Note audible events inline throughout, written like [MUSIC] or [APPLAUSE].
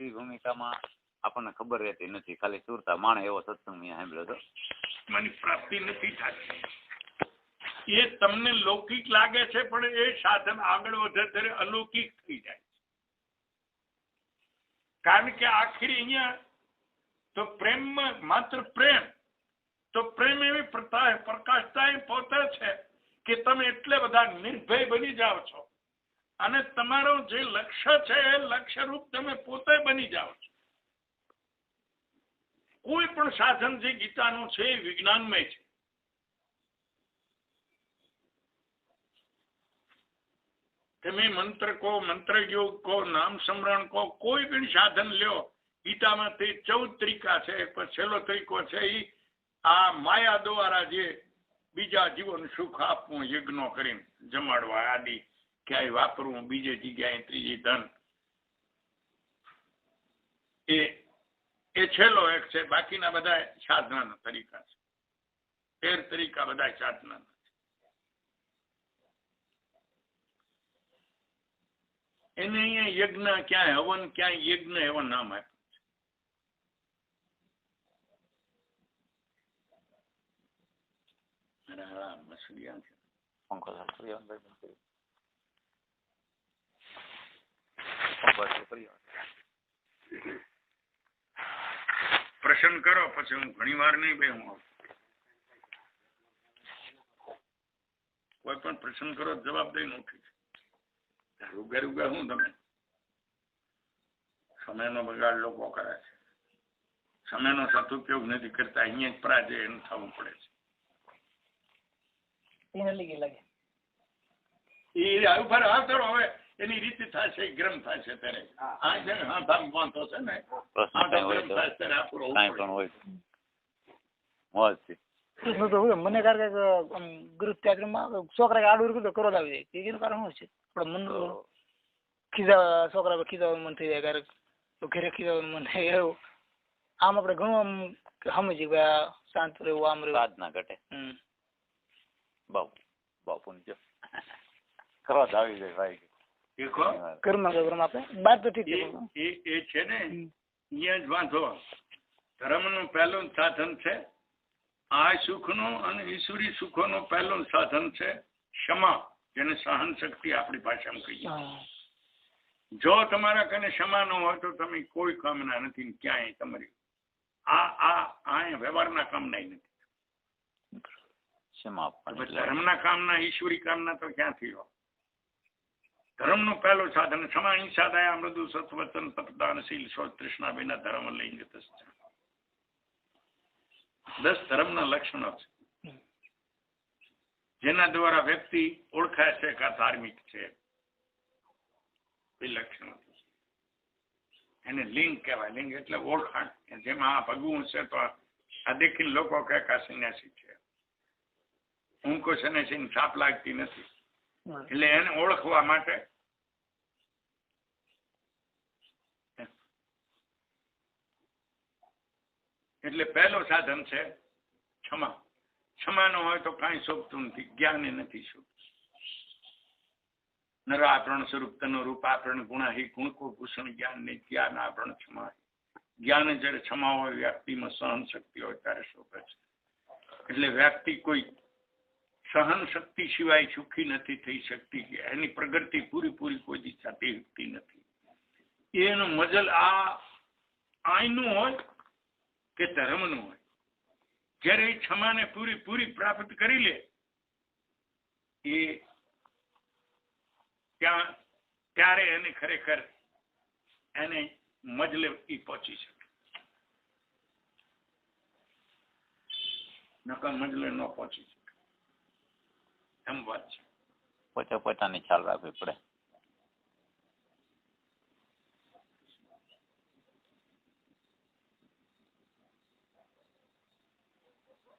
એ ભૂમિકામાં આપણને ખબર રહેતી નથી. ખાલી સુરતા માણે એવો સત્સંગ સાંભળ્યો હતો. મને પ્રાપ્તિ નથી થતી. એ તમને લૌકિક લાગે છે, પણ એ સાધન આગળ વધે ત્યારે અલૌકિક થઈ જાય કારણ કે આખરી અહીંયા તો પ્રેમ માત્ર પ્રેમ. તો પ્રેમ એવી પ્રકાશતા એ પોતે છે કે તમે એટલે બધા નિર્ભય બની જાઓ છો. અને તમારો જે લક્ષ્ય છે, એ લક્ષ્ય રૂપ તમે પોતે બની જાઓ છો. કોઈ પણ સાધન જે ગીતાનું છે, એ વિજ્ઞાનમય છે. તમે મંત્ર કહો મંત્ર યોગ કહો, નામ સ્મરણ કહો, કોઈ પણ સાધન લ્યો, ગીતામાં તે ચૌદ તરીકા છે છેલ્લો તરીકો છે એ આ માયા દ્વારા જે બીજા જીવન સુખ આપવું, યજ્ઞો કરીને જમાડવા આદિ. ક્યાંય વાપરવું બીજે જગ્યાએ ત્રીજી ધન. એ એ છેલ્લો એક છે બાકીના બધા સાધનાના તરીકા છે. તેર તરીકા બધા સાધનાના છે. એને અહીંયા યજ્ઞ ક્યાંય હવન ક્યાંય યજ્ઞ એવા નામ આપ્યું છે. અરે હા મસલિયા છે પંખો ચાલુ કરી આવો ને ભાઈ, બંધ કરી. પંખો ચાલુ કરી આવો. પ્રસન્ન કરો પછી હું ઘણી વાર નહીં બે હું કોઈ પણ પ્રસન્ન કરો જવાબ દઈને ઉઠી રૂગા રૂગા હું તમે. સમયનો બગાડ લોકો કરે છે. સમયનો સદુપયોગ નથી કરતા અહીંયા જ પરાજય એનું થવું પડે છે. એ ઉપર આવતો હવે. એની રીતે થશે ગરમ થશે ત્યારે. આ છે ને? હા તામ વાંધો છે ને? થશે કાંઈ પણ હોય મોજથી. તો મને કારણ કે આમ ગુરુ ત્યાગમાં છોકરા આડું તો કરો આવી. જાય એનું કારણ શું છે? મન ખીજા છોકરા પર ખીજાવાનું મન થઈ જાય ક્યારેક તો ઘરે ખીજાવાનું મન થાય એવું. આમ આપણે ઘણું આમ સમજીએ કે આ શાંત રહેવું આમ રહેવું. સાધના ઘટે. બાપુ બાપુને જો. [LAUGHS] જ આવી જાય ભાઈ. કર્મ કર્મ આપણે બાદ તો ઠીક એ એ- એ છે ને અહીંયા જ વાંધો. ધર્મનું પહેલું સાધન છે આ સુખનું અને ઈશ્વરી સુખોનું પહેલું સાધન છે ક્ષમા જેને સહન શક્તિ આપણી ભાષામાં કહીએ. જો તમારા કને ક્ષમા ન હોય તો તમે કોઈ કામના નથી ક્યાંય તમારી. આ આ આ વ્યવહારના કામના નથી. ક્ષમા ધર્મના કામના ઈશ્વરી કામના તો ક્યાંથી હોય? ધર્મનું પહેલું સાધન સમાણી સાધાય મૃદુ સત્વચન તપદાનશીલ શોચ તૃષ્ણા વિના ધર્મ લઈને દસ ધર્મના લક્ષણો છે. જેના દ્વારા વ્યક્તિ ઓળખાય છે કે ધાર્મિક છે. એ લક્ષણો એને લિંગ કહેવાય. લિંગ એટલે ઓળખાણ. જેમાં આ ભગવું છે તો આ દેખીને લોકો કહે કે સંન્યાસી છે. હું કોઈ સંન્યાસીની છાપ લાગતી નથી. એટલે એને ઓળખવા માટે એટલે પહેલો સાધન છે ક્ષમા. ક્ષમા ન હોય તો કાંઈ શોભતું નથી જ્ઞાન નથી શોભતું. નર આપણ સ્વરૂપ તનો રૂપ આપણ ગુણાહી ગુણકો ભૂષણ જ્ઞાન ને જ્ઞાન આપણ ક્ષમા. જ્ઞાન જ્યારે ક્ષમા હોય, વ્યક્તિમાં સહન શક્તિ હોય, ત્યારે શોભે છે. એટલે વ્યક્તિ કોઈ સહન શક્તિ સિવાય સુખી નથી, થઈ શકતી એની પ્રગતિ પૂરીપૂરી કોઈ થતી શકતી નથી. એનો મજલ આ આયનું હોય કે ધર્મનું હોય. જ્યારે એ ક્ષમાને પૂરી પૂરી પ્રાપ્ત કરી લે, એ ત્યાં, ત્યારે એને ખરેખર એને મજલે ઈ પહોંચી શકે. નકર મજલે ન પહોંચી શકે. એમ વાત છે. પોતે પોતાની ખ્યાલ રાખવી પડે.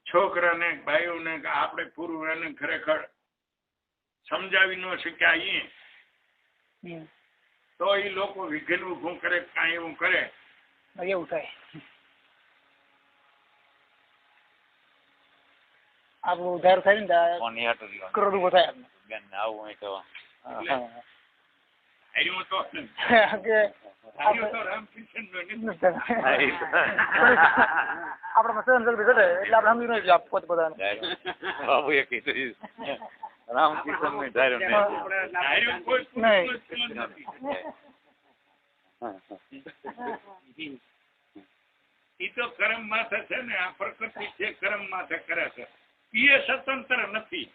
છોકરાને ભાઈઓને કે આપણે પૂર્વને ખરેખર સમજાવી ન શક્યા અહીં. તો એ લોકો વિઘેલું કરે કાંઈ એવું કરે. એવું થાય. આપણું ઉધાર થાય ને તો આ ફોન યાદ રહ્યો કરોડ ઊભો થાય આપણે બેન આવું હોય તો [LAUGHS] એ તો- કર્મ માથે છે ને. આ પ્રકૃતિ છે કર્મ માથે કરે છે. એ સ્વતંત્ર નથી.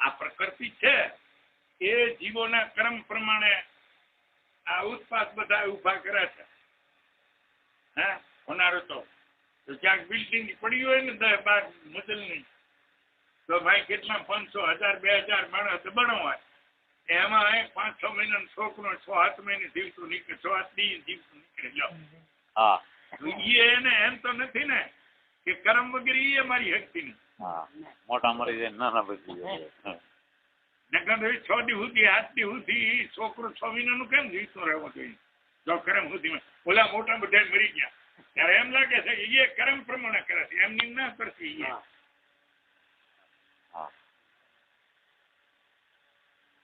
આ પ્રકૃતિ છે. એ જીવોના કર્મ પ્રમાણે આ ઉત્પાદ બધા ઊભા કરે છે. હે? હોનારો તો. ક્યાંક બિલ્ડિંગ પડી હોય ને દસ બાર મજલની તો ભાઈ કેટલા? પાંચસો હજાર બે હજાર માણસ બનો હોય. એમાં પાંચ છ મહિના છોકરો છ સાત મહિને જીવતું નીકળે. છ સાત દી જીવતું નીકળે. લ્યો. હા. એને એમ તો નથી ને. કે કર્મ વગેરે એ અમારી શક્તિ નહીં હા મોટા મરી જાય નાના બચી જાય હા. નકર તો છ દી સુધી આઠ દી સુધી છોકરો છ મહિનાનું કેમ જીવતું રહેવો જોઈએ જો કરમ સુધીમાં ઓલા મોટા બધા મરી ગયા. ત્યારે એમ લાગે છે કે એ કરમ પ્રમાણે કરે છે. એમની ના કરશે હા.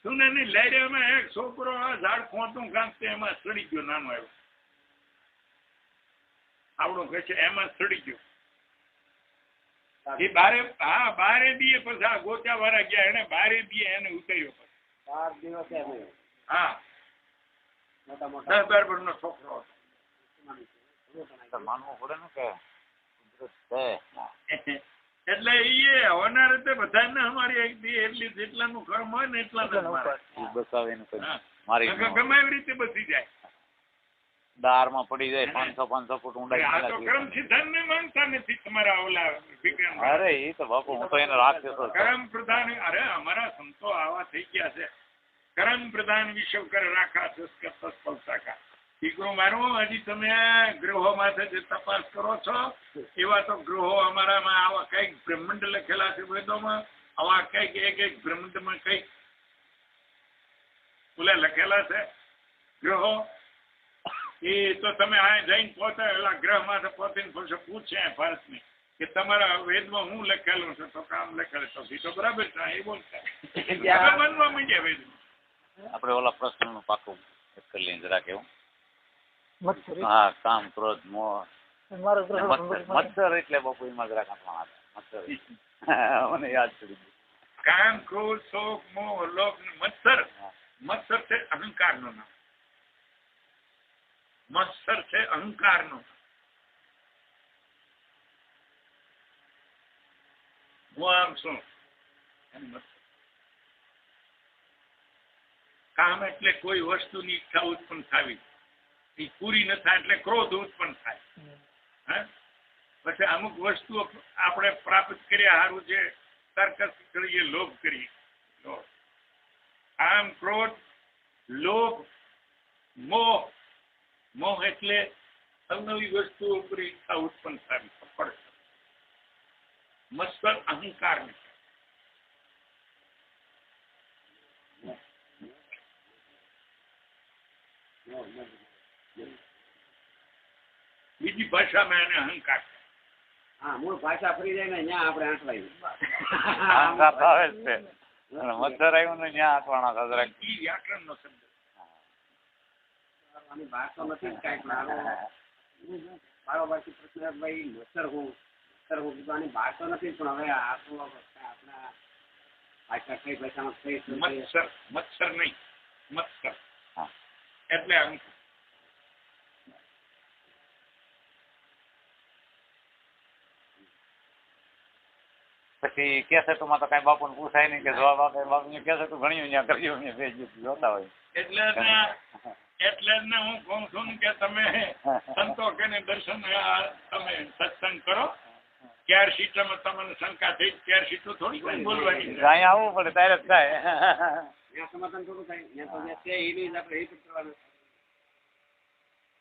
સુનાની લાઈડામાં એક છોકરો આ ઝાડ ખોતું કાંકતે એમાં સડી ગયો નાનો આવ્યો. આવડો કહે છે એમાં સડી ગયો. એ બારે હા બારે દીએ પછી ગોચા વાળા ગયા એને બારે દીએ એને ઉતાર્યો દિવસ હા. દસ બાર વર્ષનો છોકરો માનવું પડે ને કે એટલે એ હોનાર બધા બધાને અમારી એટલી જેટલાનું કર્મ હોય ને એટલા. મારી ગમે એવી રીતે બચી જાય. દારમાં પડી જાય પાંચસો પાંચસો ફૂટ માનતા નથી તમારા ઓલા અરે એ તો બાપુ હું તો એને રાખ્યો કરમ પ્રધાન અરે અમારા સંતો આવા થઈ ગયા છે. કરમ પ્રધાન વિશ્વ કર રાખા દીકરો મારો હજી તમે ગ્રહો માથે જે તપાસ કરો છો એવા તો ગ્રહો અમારામાં આવા કંઈક બ્રહ્માંડ લખેલા છે વેદોમાં આવા કંઈક એક એક બ્રહ્માંડમાં કંઈક ઓલે લખેલા છે. ગ્રહો એ તો તમે આ જઈને પોતે એલા ગ્રહમાં પોતે પૂછે ભારતની કે તમારા વેદમાં હું લખેલું છે? તો કામ લખેલું તો તો બરાબર છે એ બોલતા. બનવા માંડ્યા વેદ આપણે ઓલા પ્રશ્નનું પાકું એક કરી લઈને જરા કેવું હા કામ ક્રોધ મોહ. મારો મચ્છર એટલે બાપુ એમાં જરા કાંટવા મચ્છર મને યાદ કરી કામ ક્રોધ શોક મોહ લોભ મચ્છર મચ્છર છે અહંકારનું નામ. મત્સર છે અહંકારનો. હું આમ છું કામ એટલે કોઈ વસ્તુની ઈચ્છા ઉત્પન્ન થવી. એ પૂરી ન થાય એટલે ક્રોધ ઉત્પન્ન થાય. પછી અમુક વસ્તુઓ આપણે પ્રાપ્ત કર્યા સારું છે તર્ક કરીએ, લોભ કરીએ. આમ ક્રોધ, લોભ, મોહ મોહ એટલે અવનવી વસ્તુઓ ઉપર ઈચ્છા ઉત્પન્ન થવી પડે મત્સર અહંકાર બીજી ભાષામાં એને અહંકાર હા મૂળ ભાષા ફરી જાય ને ત્યાં આપણે આંકડાયું અહંકાર ભાવે આવે છે. મધર આવ્યું ને ત્યાં આંકવાના વ્યાકરણ નો વ્યાકરણનો શબ્દ આની બહાર તો નથી જ મારો મારો પછી પ્રશ્ન ભાઈ લોચર હું મચ્છર હું કીધું આની બહાર તો નથી પણ હવે આ તો આપણા ભાષા કઈ ભાષામાં શબ્દ મચ્છર મત્સર નહીં મત્સર હા. એટલે આમ પછી કેસેટમાં તો કઈ બાપુ પૂછાય નહીં કે જવાબ આપે. બાપુ કેસેટ ઘણી અહીંયા કરી અહીંયા ભેજ જોતા હોય. એટલે એટલે જ ને હું કહું છું ને કે તમે સંતો કે ને દર્શન તમે સત્સંગ કરો. ક્યાર સીટમાં તમને શંકા થઈ ક્યાર સીટો થોડી કોઈ બોલવાની છે. આવવું પડે ત્યારે જ થાય. સમાધાન થોડું થાય.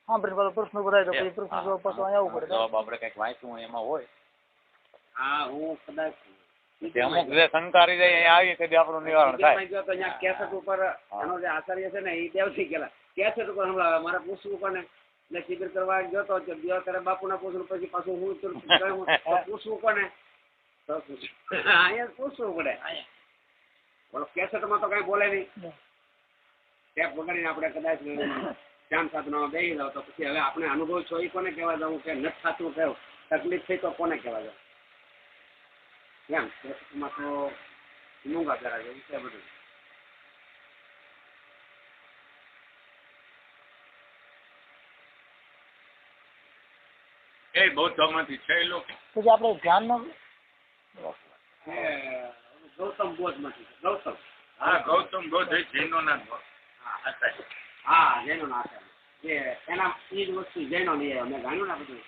હા પાછો પ્રશ્ન બધાય તો પછી પ્રશ્ન જવાબ પાછો અહીંયા આવવું પડે. જવાબ આપણે કંઈક વાંચ્યું એમાં હોય. હા હું કદાચ અમુક જે શંકા રહી જાય અહીંયા આવીએ કદી આપણું નિવારણ થાય. અહીંયા કેસેટ ઉપર એનો જે આચાર્ય છે ને એ દેવથી ગયેલા. કેસેટ ઉપર હમણાં મારે પૂછવું કોને એટલે શિબિર કરવા ગયો તો બે ત્યારે બાપુના પૂછવું પછી પાછું હું પૂછવું કોને અહીંયા પૂછવું પડે. બોલો કેસેટમાં તો કઈ બોલે નહીં. ટેપ વગાડીને આપણે કદાચ ધ્યાન સાધનામાં બેસી જાવ તો પછી હવે આપણે અનુભવ છો એ કોને કહેવા જવું કે નથી થતું કયો તકલીફ થઈ તો કોને કહેવા જવું એમ કેસેટમાં તો મૂંગા જરા જેવું છે બધું. એ બૌદ્ધોમાંથી છે એ લોકો. પછી આપણે ધ્યાનમાં એ ગૌતમ બોધમાંથી છે, ગૌતમ. હા ગૌતમ બુદ્ધ એ જૈનોના આચાર્ય. હા જૈનોના આચાર્ય. જે એના એ જ વસ્તુ જૈનો લઈ આવ્યો મેં જાણ્યું ને બધું.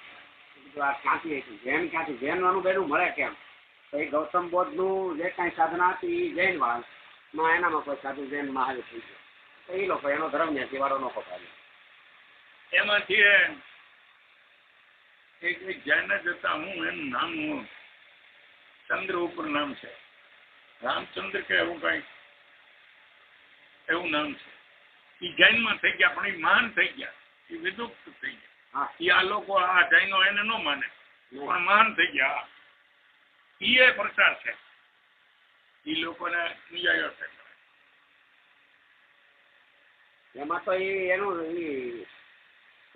આ ક્યાંથી હતું. જૈન ક્યાંથી જૈન અનુભવ મળે કેમ? તો એ ગૌતમ બૌદ્ધ જે કાંઈ સાધના હતી એ જૈનમાં એનામાં કોઈ સાધુ જૈન મહાવીર થઈ ગયો. તો એ લોકો એનો ધર્મ ને દિવાળો નો પકડાયો એમાંથી એક એક જૈન જ હતા હું એનું નામ હું ચંદ્ર ઉપર નામ છે. રામચંદ્ર કે એવું કઈ એવું નામ છે. એ જૈનમાં થઈ ગયા પણ એ મહાન થઈ ગયા. એ વિદુપ્ત થઈ ગયા. હા. એ આ લોકો આ જૈનો એને ન માને. પણ મહાન થઈ ગયા. એ પ્રચાર છે. એ લોકોને નિયાયો છે એમાં તો એ એનું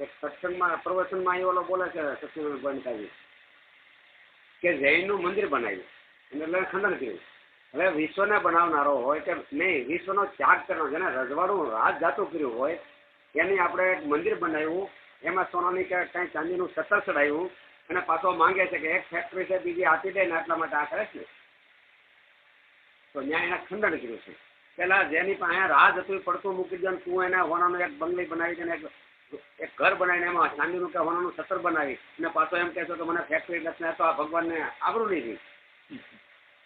સત્સંગમાં, પ્રવચનમાં એ ઓલો બોલે છે સત્સંગ બંધ કે જૈનનું મંદિર બનાવ્યું. અને એટલે ખંડન કર્યું. હવે વિશ્વને બનાવનારો હોય કે નહીં, વિશ્વનો ત્યાગ કરનારો જેને રજવાડું રાજ જાતું કર્યું હોય, એની આપણે એક મંદિર બનાવ્યું. એમાં સોનાની કે કાંઈ ચાંદીનું સતર ચડાવ્યું. અને પાછો માંગે છે કે એક ફેક્ટરી છે, બીજી આપી દે ને એટલા માટે આ કરે છે. તો ત્યાં એને ખંડન કર્યું છે. પેલા જેની પાસે રાજ હતું પડતું મૂકી દે તું એને હોનાનું એક બંગલી બનાવી દે એક એક ઘર બનાવીને એમાં ચાંદીનું કે હોનાનું સત્તર બનાવી અને પાછો એમ કહેશો કે મને ફેક્ટરી નથી તો આ ભગવાનને આબરું નહીં રહી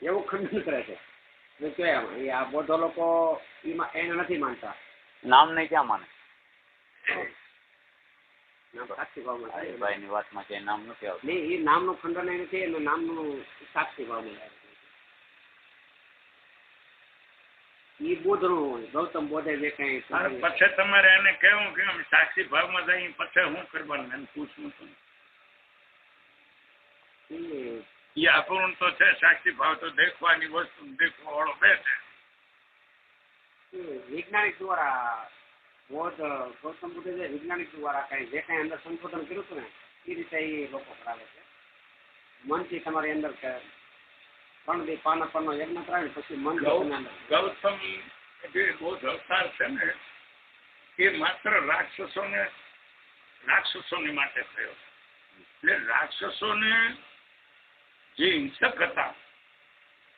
એવું ખંડન કરે છે. કે એ આ બધો લોકો એમાં એને નથી માનતા. નામ નહીં ક્યાં માને? સાક્ષી ભાવ. ભાઈ ની વાતમાં ક્યાંય નામ નથી આવતું. નહીં એ નામનું ખંડન એ નથી નામનું સાક્ષી ભાવ થાય. ઈ બુદ્ધનું ગૌતમ બોધે જે કઈ પછી તમારે એને કેવું કે આમ સાક્ષી ભાવમાં જાય પછી હું કરવાનું? એને પૂછવું છું ઈ એ અપૂર્ણ તો છે સાક્ષી ભાવ તો દેખવાની વસ્તુ દેખવા વાળો બે છે. વૈજ્ઞાનિક દ્વારા બૌદ્ધ ગૌતમ બુદ્ધે જે વૈજ્ઞાનિક દ્વારા કઈ જે કઈ અંદર સંશોધન કર્યું હતું ને એ રીતે એ લોકો કરાવે છે. મનથી તમારી અંદર ત્રણ દી પાના પરનો યજ્ઞ કરાવે પછી મન તમે ગૌતમ જે બૌદ્ધ અવતાર છે ને એ માત્ર રાક્ષસોને રાક્ષસોને માટે થયો. એટલે રાક્ષસોને જે હિંસક હતા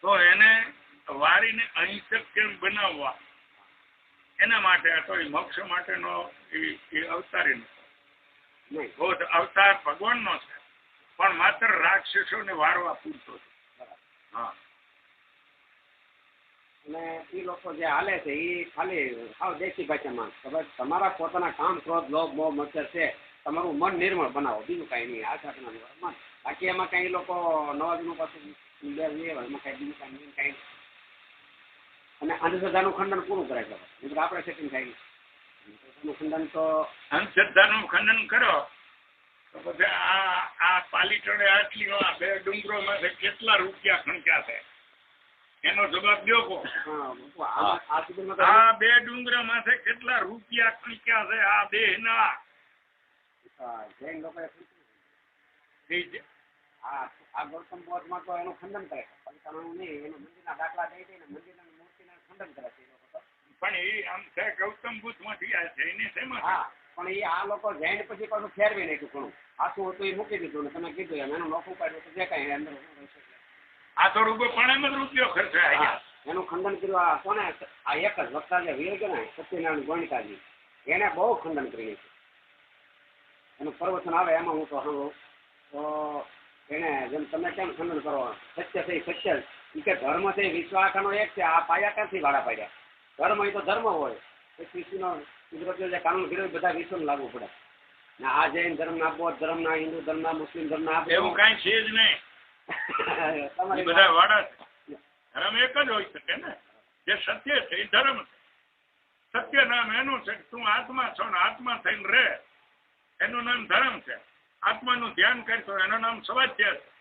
તો એને વારીને અહિંસક કેમ બનાવવા? એના માટે હતો એ મોક્ષ માટેનો એ એ અવતારી નતો બોધ અવતાર ભગવાનનો છે પણ માત્ર રાક્ષસોને વારવા પૂરતો છે. હા. અને એ લોકો જે હાલે છે એ ખાલી સાવ દેશી ભાષામાં ખબર? તમારા પોતાના કામ ક્રોધ લોભ મોહ મચ્છર છે. તમારું મન નિર્મળ બનાવો. બીજું કાંઈ નહીં. આ સાધના મન. બાકી એમાં કાંઈ લોકો લોકો નવાજનું પાછું એમાં કાંઈ બીજું કાંઈ નહીં કાંઈ અને અંધશ્રદ્ધાનું ખંડન પૂરું કરે છે. આપણે સેટિંગ થાય. અંધશ્રદ્ધાનું ખંડન તો અંધશ્રદ્ધાનું ખંડન કરો. આ આ પાલીટણે આટલી આ બે ડુંગરોમાં કેટલા રૂપિયા ખણક્યા છે? એનો જવાબ દો કો હા, આ બે ડુંગરા માથે કેટલા રૂપિયા ખંચ્યા છે આ બે ના જૈન પણ એ આમ છે ગૌતમ બુદ્ધમાંથી આ જઈને શેમાં હા. પણ એ આ લોકો જૈન પછી પાછું ફેરવી નાખ્યું ઘણું. આખું હતું એ મૂકી દીધું ને તમે કીધું એમ. એનું નોખું કાઢ્યું તો જે કાંઈ અંદર. આ તો રૂપે પણ એમ જ રૂપિયો ખર્ચાય એનું ખંડન કર્યું આ કોને? આ એક જ વક્તા જે વીર છે ને સત્યનારાયણ ગોણિકાજી એને બહુ ખંડન કર્યું છે. એનું પ્રવચન આવે એમાં હું તો સાંભળું. તો એને જેમ તમે કેમ ખંડન કરો? સત્ય છે ઈ સત્ય. કે ધર્મ છે વિશ્વાસનો એક છે. આ પાયા ક્યાંથી વાળા પાડ્યા? ધર્મ એ તો ધર્મ હોય. જે કાનૂન કર્યો બધા વિશ્વને લાગુ પડે ને આ જૈન ધર્મના બૌદ્ધ ધર્મના હિન્દુ ધર્મના મુસ્લિમ ધર્મના આ એવું કાંઈ છે જ નહીં. બધા વાડા છે. ધર્મ એક જ હોય શકે ને? જે સત્ય છે એ ધર્મ છે. સત્ય નામ એનું છે કે તું આત્મા છો ને આત્મા થઈને રહે. એનું નામ ધર્મ છે. આત્માનું ધ્યાન કરશો એનું નામ સ્વાધ્યાય છે.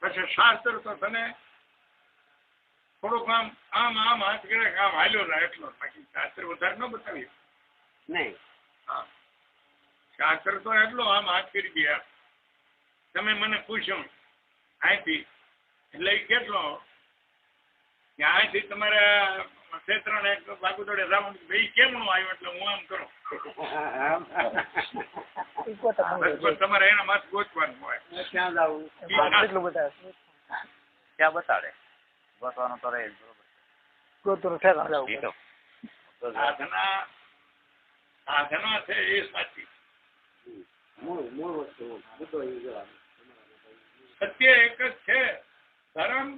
પછી શાસ્ત્ર તો તને થોડુંક આમ આમ આમ હાથ કરે કે આમ હાલ્યો રહે એટલો. બાકી શાસ્ત્ર વધારે ન બતાવીએ નહીં. હા. શાસ્ત્ર તો એટલો આમ હાથ કરી ગયા તમે મને પૂછો અહીંથી એટલે કેટલો? કે અહીંથી તમારે ક્ષેત્ર ને બાગુદોડે રાઉન્ડ ભાઈ કેમનું આવ્યું એટલે હું આમ કરું? તમારે એના માથે ગોચવાનું હોય. ત્યાં જાવું. ત્યાં બતાડે. ગોતવાનું તો રહે જ બરોબર. ગોતું ઠેકાણ જવું સાધના સાધના છે એ સાચી. મૂળ મૂળ વસ્તુ સત્ય એક જ છે. ધર્મ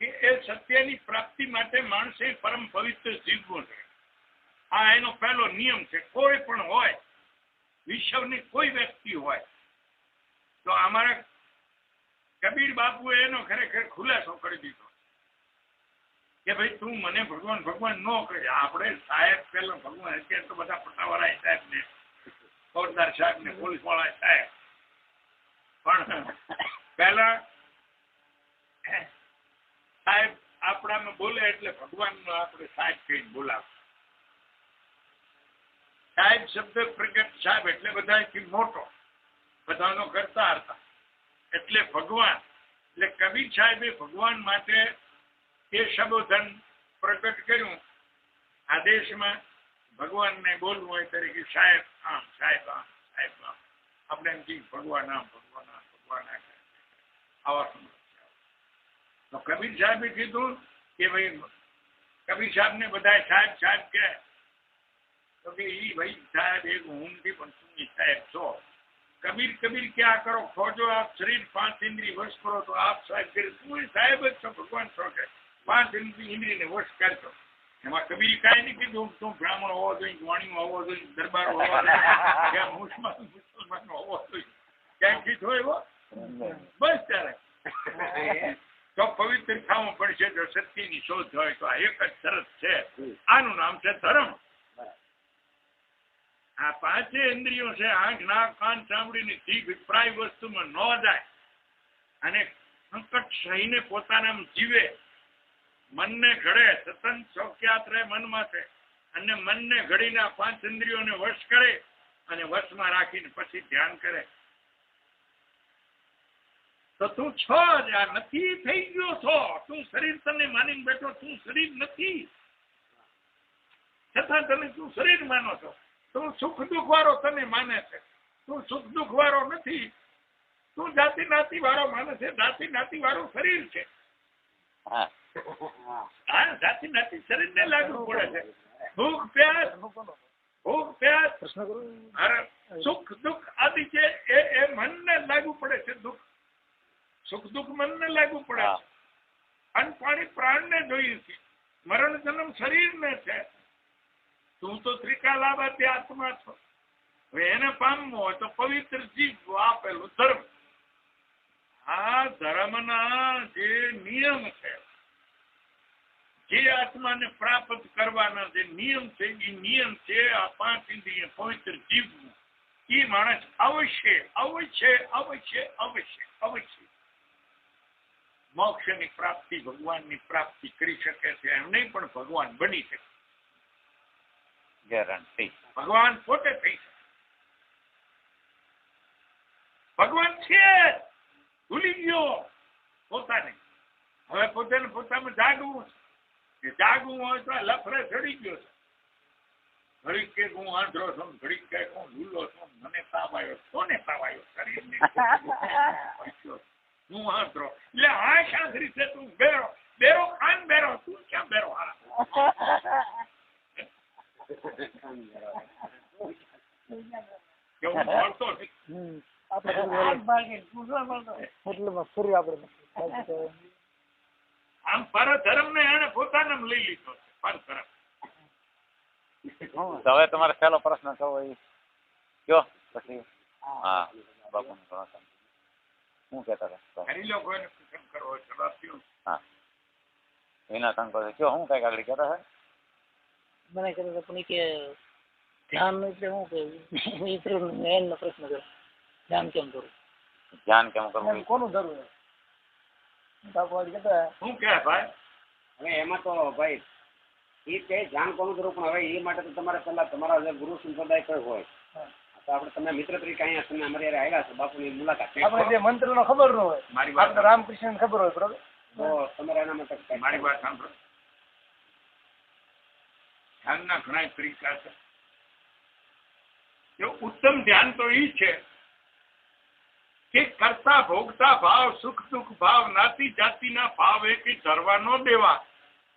કે એ સત્યની પ્રાપ્તિ માટે માણસે પરમ પવિત્ર જીવવું છે આ એનો પહેલો નિયમ છે. કોઈ પણ હોય વિશ્વની કોઈ વ્યક્તિ હોય તો અમારા કબીર બાપુએ એનો ખરેખર ખુલાસો કરી દીધો. કે ભાઈ તું મને ભગવાન ભગવાન ન કહે. આપણે સાહેબ પેલા ભગવાન અત્યારે તો બધા પટ્ટાવાળા સાહેબ ને ફોજદાર સાહેબ ને પોલીસવાળા સાહેબ. પણ પહેલા સાહેબ આપણામાં બોલે એટલે ભગવાન આપણે સાહેબ કહીને બોલાવ સાહેબ શબ્દ પ્રગટ સાહેબ એટલે બધાથી મોટો. બધાનો કરતા હતા. એટલે ભગવાન, એટલે કબીર સાહેબે ભગવાન માટે એ સંબોધન પ્રગટ કર્યું આદેશમાં ભગવાનને બોલવું હોય તરીકે સાહેબ આમ સાહેબ આમ સાહેબ આમ આપણે એમ કહીએ ભગવાન આમ ભગવાન આમ ભગવાન આમ આવા સમજ તો કબીર સાહેબે કીધું કે ભાઈ કબીર સાહેબને બધા સાહેબ સાહેબ કે તો કે ઈ ભાઈ સાહેબ એક હું નથી પણ તું સાહેબ છો કબીર કબીર ક્યાં કરો ખોજો આપ શરીર પાંચ ઇન્દ્રિય વશ કરો તો આપ સાહેબ કરી તું સાહેબ જ છો ભગવાન છો કે પાંચ જન્મથી ઇન્દ્રિયને વશ કરતો. એમાં કબીર કાંઈ નહીં કીધું તું બ્રાહ્મણ હોવો જોઈએ વાણીઓ હોવો જોઈએ, દરબાર હોવો જોઈએ. મુસલમાન મુસલમાન હોવો જોઈએ. ક્યાંય કીધો એવો? બસ ત્યારે. તો પવિત્ર થવું પડશે જો સત્યની શોધ હોય, તો આ એક જ શરત છે. આનું નામ છે ધર્મ. આ પાંચે ઇન્દ્રિયો છે, આંખ, નાક, કાન ચામડી ની જીભ, પ્રાય વસ્તુમાં ન જાય. અને સંકટ સહીને પોતાના જીવે. મનને ઘડે સતન ચોક્યાત રહે મનમાં છે. અને મનને ઘડીને પાંચ ઇન્દ્રિયોને વશ કરે અને વશમાં રાખીને પછી ધ્યાન કરે. તો તું છો જ, આ નથી થઈ ગયો છો. તું શરીર તને માનીને બેઠો, તું શરીર નથી. છતાં તને તું શરીર માનો છો? તું સુખ દુઃખ વાળો તને માને છે. તું સુખ દુઃખ વાળો નથી. તું જાતિ નાતિ વાળો માને છે. જાતિ નાતિ વાળું શરીર છે. હા. આ જાતિ નાતિ શરીરને લાગુ પડે છે. ભૂખ પ્યાસ ભૂખ પ્યાસ પ્રશ્ન કરું. સુખ દુઃખ આદિ છે એ એ મનને લાગુ પડે છે દુઃખ. સુખ દુઃખ મનને લાગુ પડે હા. છે. અન્ન પાણી પ્રાણને જોઈએ છે. મરણ જન્મ શરીરને છે. તું તો ત્રિકાલાબાથી આત્મા છો. હવે એને પામવું હોય તો પવિત્ર જીવ આપેલું ધર્મ. આ ધર્મના જે નિયમ છે જે આત્માને પ્રાપ્ત કરવાના જે નિયમ છે એ નિયમ છે આ પાંચ ઇન્દ્રિય પવિત્ર જીવનું એ માણસ અવશ્ય અવશ્ય અવશ્ય અવશ્ય અવશ્ય મોક્ષની પ્રાપ્તિ ભગવાનની પ્રાપ્તિ કરી શકે છે એમ નહીં પણ ભગવાન બની શકે. ગેરંટી. ભગવાન પોતે થઈ શકે. ભગવાન છે. ભૂલી ગયો. પોતાને. હવે પોતાને પોતામાં જાગવું છે. એ જાગવું હોય તો લફરે ચડી ગયો છે. ઘડીક કે હું આંધ્રો છું ઘડીક કે હું લૂલો છું મને તાવ આવ્યો કોને તાવ આવ્યો શરીરને [LAUGHS] હું આંધ્રો. એટલે હા શાંતિ છે તું બેરો. બેરો ખાન બેરો. તું ક્યાં બેરો હા કે હું મળતો નથી આપણે ફરી આપણે [LAUGHS] આમ પરધર્મ ને એને પોતાને લઈ લીધો છે પરધર્મ હવે તમારે પહેલો પ્રશ્ન થવો એ. કયો પછી. હા. બાપુ શું કહેતા હતા? હરી લોકો એને પ્રશ્ન કરવો છે રાત્રિઓ હા. એના શંકર કયો શું કંઈક આગળ કહેતા હે મને કીધું પણ કે ધ્યાન એટલે શું કે? એ પ્રશ્ન કર્યો ધ્યાન કેમ કરું? ધ્યાન કેમ કરવું? કોનું કહેતા શું કે ભાઈ? હવે એમાં તો ભાઈ એ તે જાણ કોનું કરું પણ હવે એ માટે તો તમારે પહેલા તમારા જે ગુરુ સંપ્રદાય કોઈ હોય તો આપણે તમે મિત્ર તરીકે અહીંયા તમે અમારી આવ્યા છો બાપુની મુલાકાત આપણે જે મંત્ર નો ખબર ન હોય મારી વાત રામકૃષ્ણ ખબર હોય બરોબર? તો તમારે એના માટે મારી વાત સાંભળો. ધ્યાનના ઘણા તરીકા છે. જો ઉત્તમ ધ્યાન તો એ છે કે કરતા ભોગતા ભાવ, સુખ દુઃખ ભાવ, નાતી જાતિના ભાવ એ કે ધરવા ન દેવા.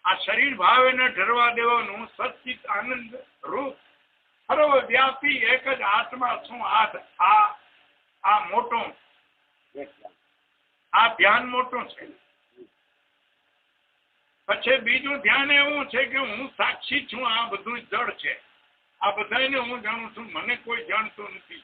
આ શરીર ભાવ એને ઢરવા દેવાનું સચિત આનંદ રૂપ. સર્વવ્યાપી એક જ આત્મા હાથ આ આ મોટો. આ ધ્યાન મોટું છે. પછી બીજું ધ્યાન એવું છે કે હું સાક્ષી છું, આ બધું જડ છે. આ બધાને હું જાણું છું, મને કોઈ જાણતું નથી.